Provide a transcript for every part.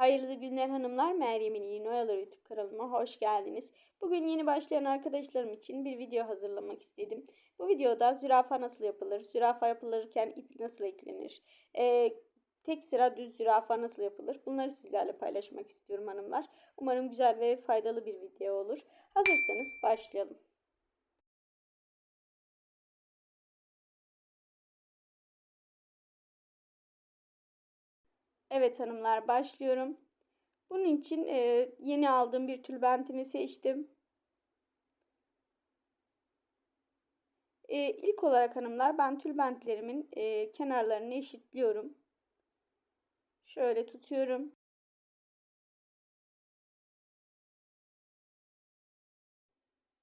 Hayırlı günler hanımlar. Meryem'in İğne Oyaları YouTube kanalıma hoş geldiniz. Bugün yeni başlayan arkadaşlarım için bir video hazırlamak istedim. Bu videoda zürafa nasıl yapılır, zürafa yapılırken ip nasıl eklenir, ee, tek sıra düz zürafa nasıl yapılır bunları sizlerle paylaşmak istiyorum hanımlar. Umarım güzel ve faydalı bir video olur. Hazırsanız başlayalım. Evet hanımlar başlıyorum. Bunun için e, yeni aldığım bir tülbentimi seçtim. E, ilk olarak hanımlar ben tülbentlerimin e, kenarlarını eşitliyorum. Şöyle tutuyorum.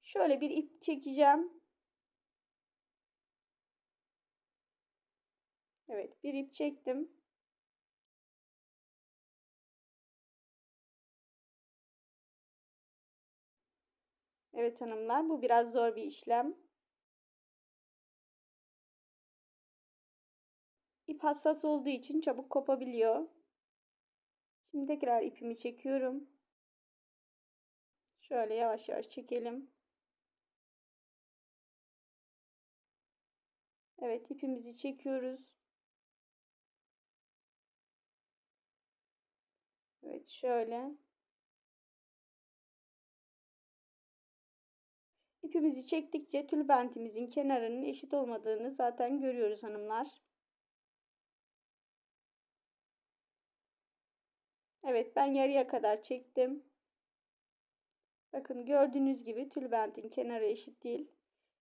Şöyle bir ip çekeceğim. Evet bir ip çektim. Evet hanımlar bu biraz zor bir işlem. İp hassas olduğu için çabuk kopabiliyor. Şimdi tekrar ipimi çekiyorum. Şöyle yavaş yavaş çekelim. Evet ipimizi çekiyoruz. Evet şöyle. İpimizi çektikçe tülbentimizin kenarının eşit olmadığını zaten görüyoruz hanımlar. Evet ben yarıya kadar çektim. Bakın gördüğünüz gibi tülbentin kenarı eşit değil.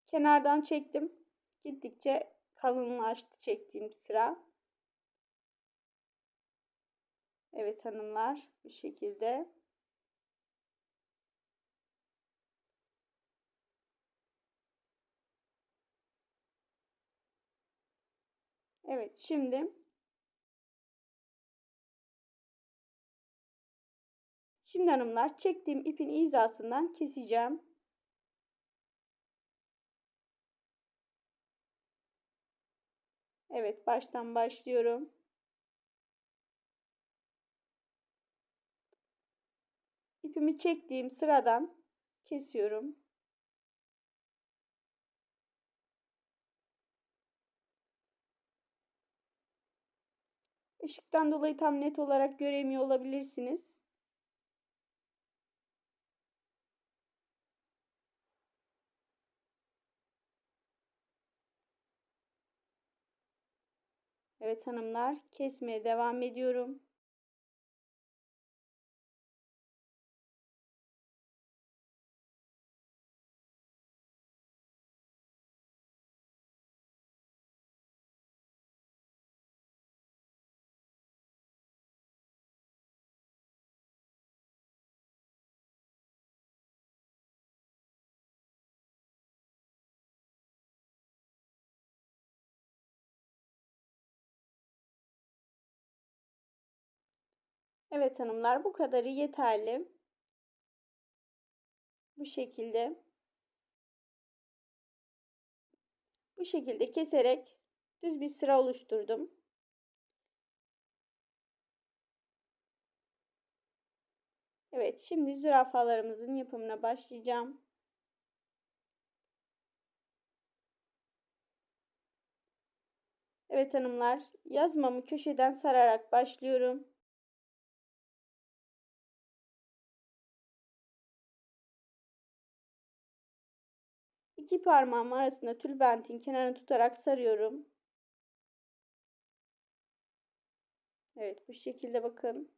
Kenardan çektim. Gittikçe kalınlaştı çektiğim sıra. Evet hanımlar bu şekilde. Evet şimdi Şimdi hanımlar çektiğim ipin hizasından keseceğim. Evet baştan başlıyorum. İpimi çektiğim sıradan kesiyorum. Işıktan dolayı tam net olarak göremiyor olabilirsiniz. Evet hanımlar kesmeye devam ediyorum. Evet hanımlar bu kadarı yeterli. Bu şekilde. Bu şekilde keserek düz bir sıra oluşturdum. Evet şimdi zürafalarımızın yapımına başlayacağım. Evet hanımlar yazmamı köşeden sararak başlıyorum. İki parmağım arasında tülbentin kenarını tutarak sarıyorum. Evet bu şekilde bakın.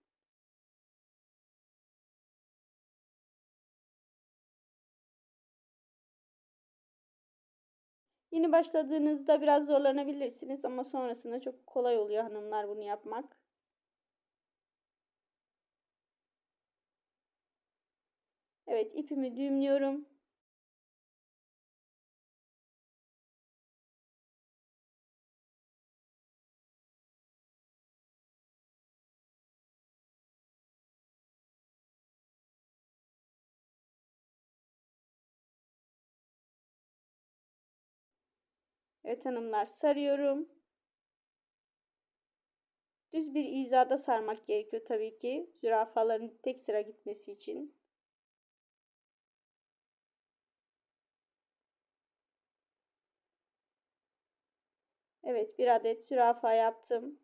Yeni başladığınızda biraz zorlanabilirsiniz ama sonrasında çok kolay oluyor hanımlar bunu yapmak. Evet ipimi düğümlüyorum. Evet hanımlar sarıyorum. Düz bir izada sarmak gerekiyor tabii ki. Zürafaların tek sıra gitmesi için. Evet bir adet zürafa yaptım.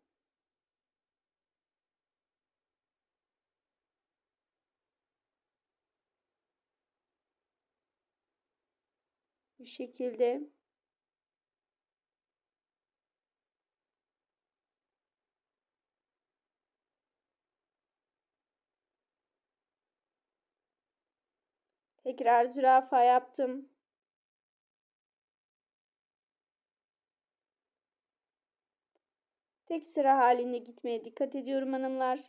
Bu şekilde. Tekrar zürafa yaptım. Tek sıra halinde gitmeye dikkat ediyorum hanımlar.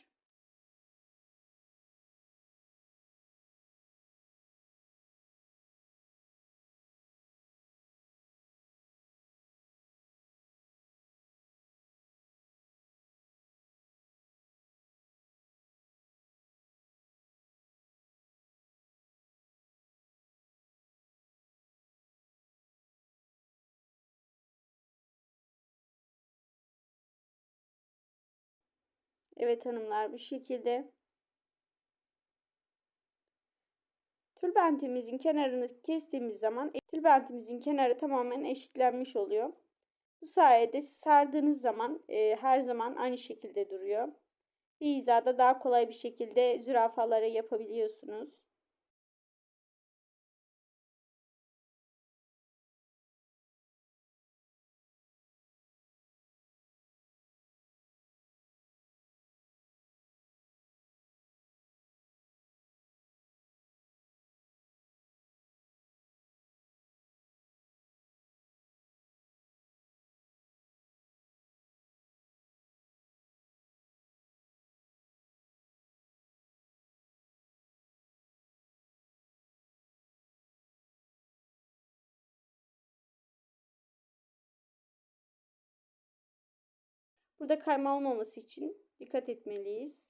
Evet hanımlar bu şekilde. Tülbentimizin kenarını kestiğimiz zaman tülbentimizin kenarı tamamen eşitlenmiş oluyor. Bu sayede sardığınız zaman e, her zaman aynı şekilde duruyor. Bir hizada daha kolay bir şekilde zürafaları yapabiliyorsunuz. Burada kayma olmaması için dikkat etmeliyiz.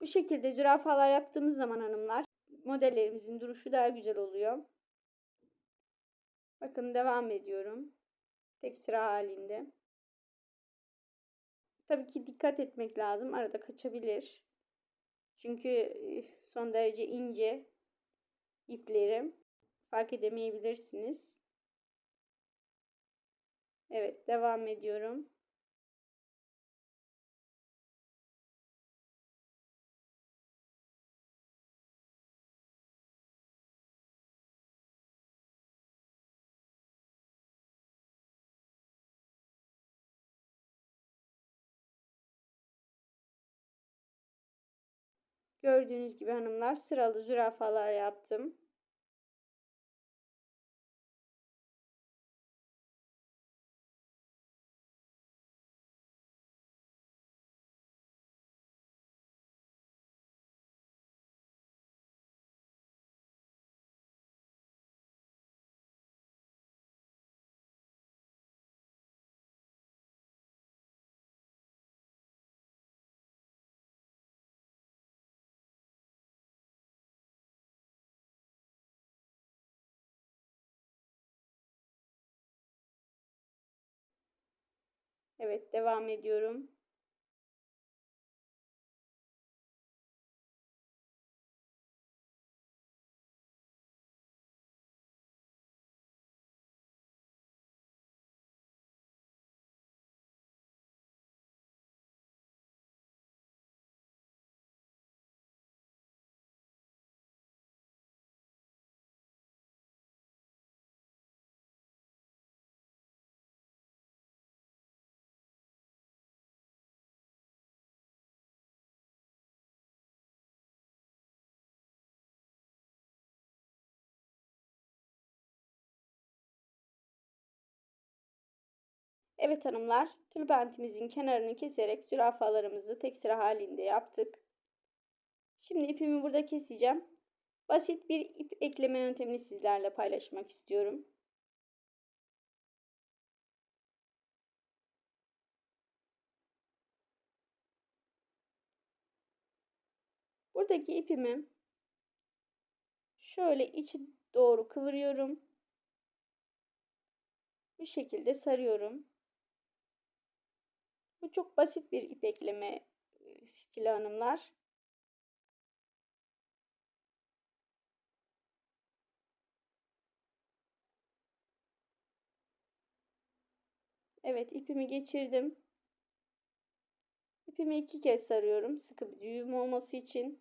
Bu şekilde zürafalar yaptığımız zaman hanımlar modellerimizin duruşu daha güzel oluyor. Bakın devam ediyorum. Tek sıra halinde. Tabii ki dikkat etmek lazım. Arada kaçabilir. Çünkü son derece ince iplerim. Fark edemeyebilirsiniz. Evet devam ediyorum. Gördüğünüz gibi hanımlar sıralı zürafalar yaptım. Evet devam ediyorum. Evet hanımlar, tülbentimizin kenarını keserek zürafalarımızı tek sıra halinde yaptık. Şimdi ipimi burada keseceğim. Basit bir ip ekleme yöntemini sizlerle paylaşmak istiyorum. Buradaki ipimi şöyle içi doğru kıvırıyorum. Bu şekilde sarıyorum. Bu çok basit bir ip ekleme e, stili hanımlar. Evet ipimi geçirdim. İpimi iki kez sarıyorum. Sıkı bir düğüm olması için.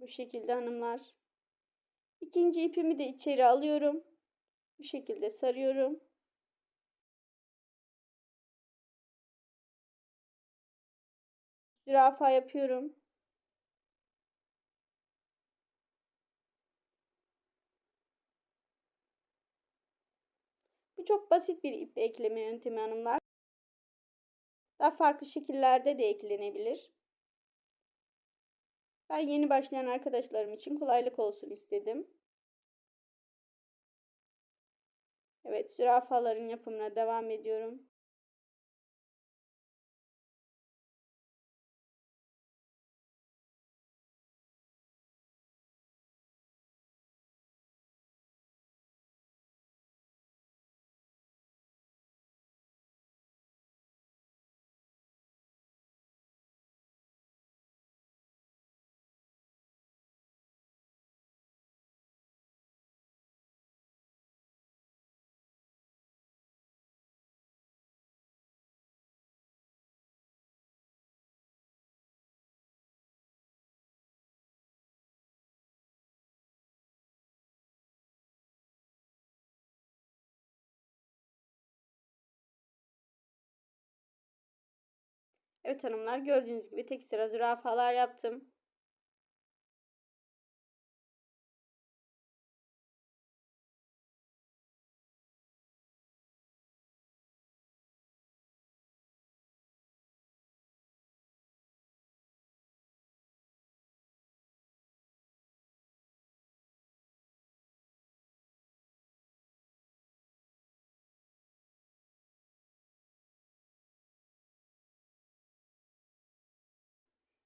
Bu şekilde hanımlar. İkinci ipimi de içeri alıyorum. Bu şekilde sarıyorum. Zürafa yapıyorum. Bu çok basit bir ip ekleme yöntemi hanımlar. Daha farklı şekillerde de eklenebilir. Ben yeni başlayan arkadaşlarım için kolaylık olsun istedim. Evet, zürafaların yapımına devam ediyorum. Evet hanımlar gördüğünüz gibi tek sıra zürafalar yaptım.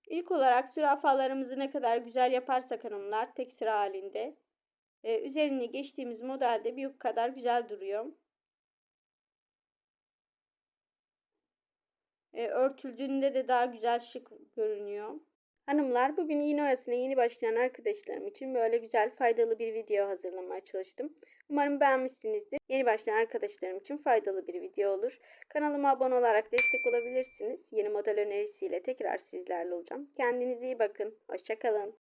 İlk olarak zürafalarımızı ne kadar güzel yaparsak hanımlar tek sıra halinde e, üzerine geçtiğimiz modelde bir yük kadar güzel duruyor. E, örtüldüğünde de daha güzel şık görünüyor. Hanımlar bugün iğne oyasına yeni başlayan arkadaşlarım için böyle güzel faydalı bir video hazırlamaya çalıştım. Umarım beğenmişsinizdir. Yeni başlayan arkadaşlarım için faydalı bir video olur. Kanalıma abone olarak destek olabilirsiniz. Yeni model önerisiyle tekrar sizlerle olacağım. Kendinize iyi bakın. Hoşçakalın.